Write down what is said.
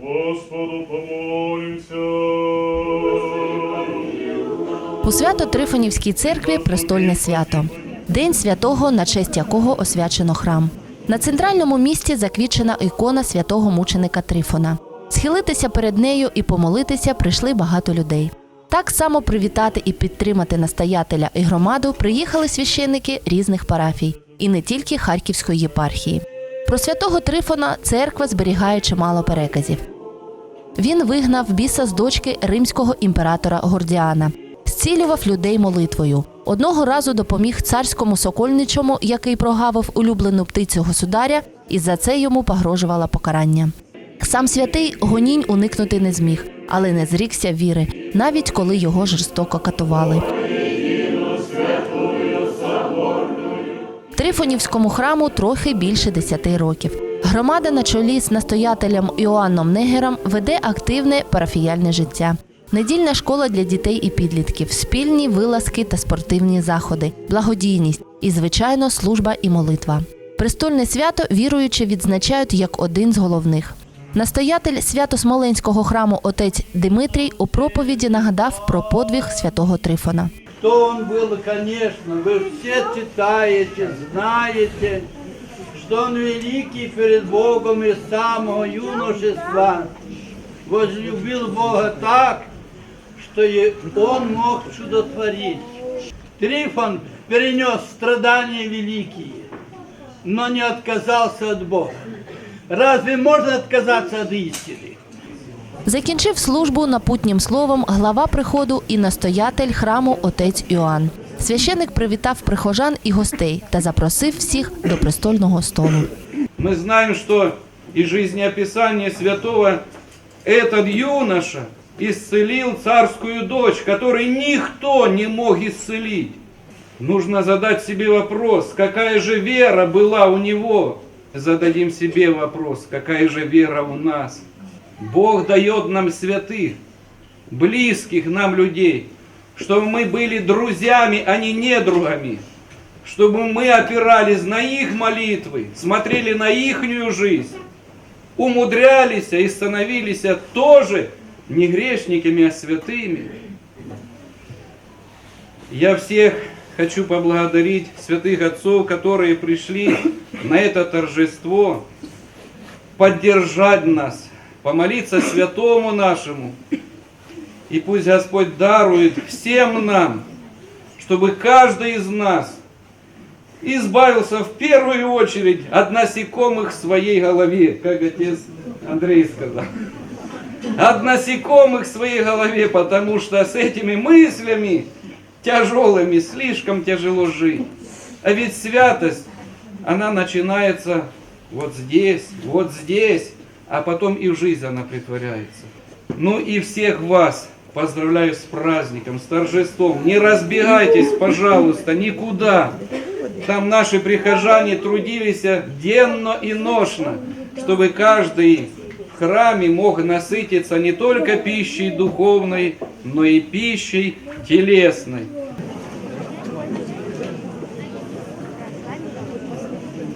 Господу помолимся. У Свято-Трифонівській церкві престольне свято. День святого, на честь якого освячено храм. На центральному місці заквічена ікона святого мученика Трифона. Схилитися перед нею і помолитися прийшли багато людей. Так само привітати і підтримати настоятеля і громаду приїхали священники різних парафій, і не тільки Харківської єпархії. Про святого Трифона церква зберігає чимало переказів. Він вигнав біса з дочки римського імператора Гордіана, зцілював людей молитвою. Одного разу допоміг царському сокольничому, який прогавив улюблену птицю государя, і за це йому погрожувало покарання. Сам святий гонінь уникнути не зміг, але не зрікся віри, навіть коли його жорстоко катували. Трифонівському храму трохи більше 10 років. Громада на чолі з настоятелем Іоанном Негером веде активне парафіяльне життя. Недільна школа для дітей і підлітків, спільні вилазки та спортивні заходи, благодійність і, звичайно, служба і молитва. Престольне свято віруючі відзначають як один з головних. Настоятель Свято-Смоленського храму отець Димитрій у проповіді нагадав про подвиг святого Трифона. Кто он был, конечно, вы все читаете, знаете, что он великий перед Богом из самого юношества. Возлюбил Бога так, что и он мог чудотворить. Трифон перенес страдания великие, но не отказался от Бога. Разве можно отказаться от истины? Закінчив службу напутнім словом глава приходу і настоятель храму отець Іоанн. Священик привітав прихожан і гостей та запросив всіх до престольного столу. Мы знаем, что из жизнеописания святого этот юноша исцелил царскую дочь, которой никто не мог исцелить. Нужно задать себе вопрос, какая же вера была у него. Зададим себе вопрос, какая же вера у нас. Бог дает нам святых, близких нам людей, чтобы мы были друзьями, а не недругами чтобы мы опирались на их молитвы, смотрели на ихнюю жизнь, умудрялись и становились тоже не грешниками, а святыми. Я всех хочу поблагодарить святых отцов, которые пришли на это торжество, поддержать нас, помолиться святому нашему. И пусть Господь дарует всем нам, чтобы каждый из нас избавился в первую очередь от насекомых в своей голове, как отец Андрей сказал. От насекомых в своей голове, потому что с этими мыслями тяжелыми слишком тяжело жить. А ведь святость, она начинается вот здесь, вот здесь, а потом и в жизнь она притворяется. Ну и всех вас поздравляю с праздником, с торжеством. Не разбегайтесь, пожалуйста, никуда. Там наши прихожане трудились денно и ношно, чтобы каждый в храме мог насытиться не только пищей духовной, но и пищей телесной.